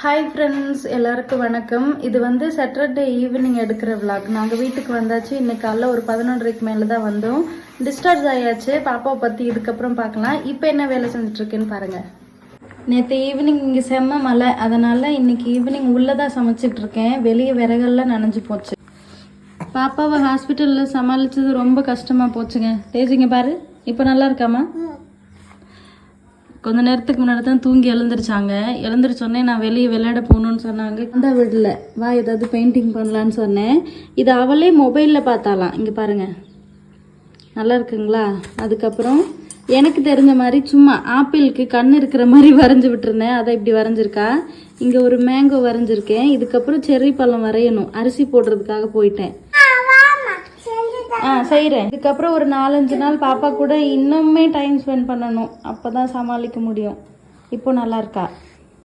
Hi friends எல்லாருக்கும் வணக்கம். இது வந்து சாட்டர்டே ஈவினிங் எடுக்கிற விளாக் நாங்கள் வீட்டுக்கு வந்தாச்சு. இன்னைக்கு காலைல ஒரு பதினொன்றரைக்கு மேலே தான் வந்தோம். டிஸ்சார்ஜ் ஆயாச்சு. பாப்பாவை பற்றி இதுக்கப்புறம் பார்க்கலாம். இப்போ என்ன வேலை செஞ்சுட்டு இருக்கேன்னு பாருங்க. நேற்று ஈவினிங் இங்கே செம்ம மழை. அதனால் இன்னைக்கு ஈவினிங் உள்ளே தான் சமைச்சிட்டு இருக்கேன் வெளியே விறகெல்லாம் நனைஞ்சு போச்சு. பாப்பாவை ஹாஸ்பிட்டலில் சமாளிச்சது ரொம்ப கஷ்டமாக போச்சுங்க. தேஜிங்க பாரு. இப்போ நல்லா இருக்காமா கொஞ்ச நேரத்துக்கு முன்னாடி தான் தூங்கி எழுந்திருச்சாங்க. எழுந்திரிச்சோடனே நான் வெளியே விளையாட போகணுன்னு சொன்னாங்க. அந்த விடல வா ஏதாவது பெயிண்டிங் பண்ணலான்னு சொன்னேன். இது அவளே மொபைலில் பார்த்தாலாம் இங்கே பாருங்கள் நல்லா இருக்குங்களா? அதுக்கப்புறம் எனக்கு தெரிஞ்ச மாதிரி சும்மா ஆப்பிளுக்கு கண் இருக்கிற மாதிரி வரைஞ்சி விட்டுருந்தேன். அதை இப்படி வரைஞ்சிருக்கா? இங்கே ஒரு மேங்கோ வரைஞ்சிருக்கேன். இதுக்கப்புறம் செர்ரி பழம் வரையணும். அரிசி போடுறதுக்காக போயிட்டேன். ஆ செய்கிறேன் இதுக்கப்புறம் ஒரு நாலஞ்சு நாள் பாப்பா கூட இன்னுமே டைம் ஸ்பெண்ட் பண்ணணும். அப்போ தான் சமாளிக்க முடியும். இப்போ நல்லா இருக்கா?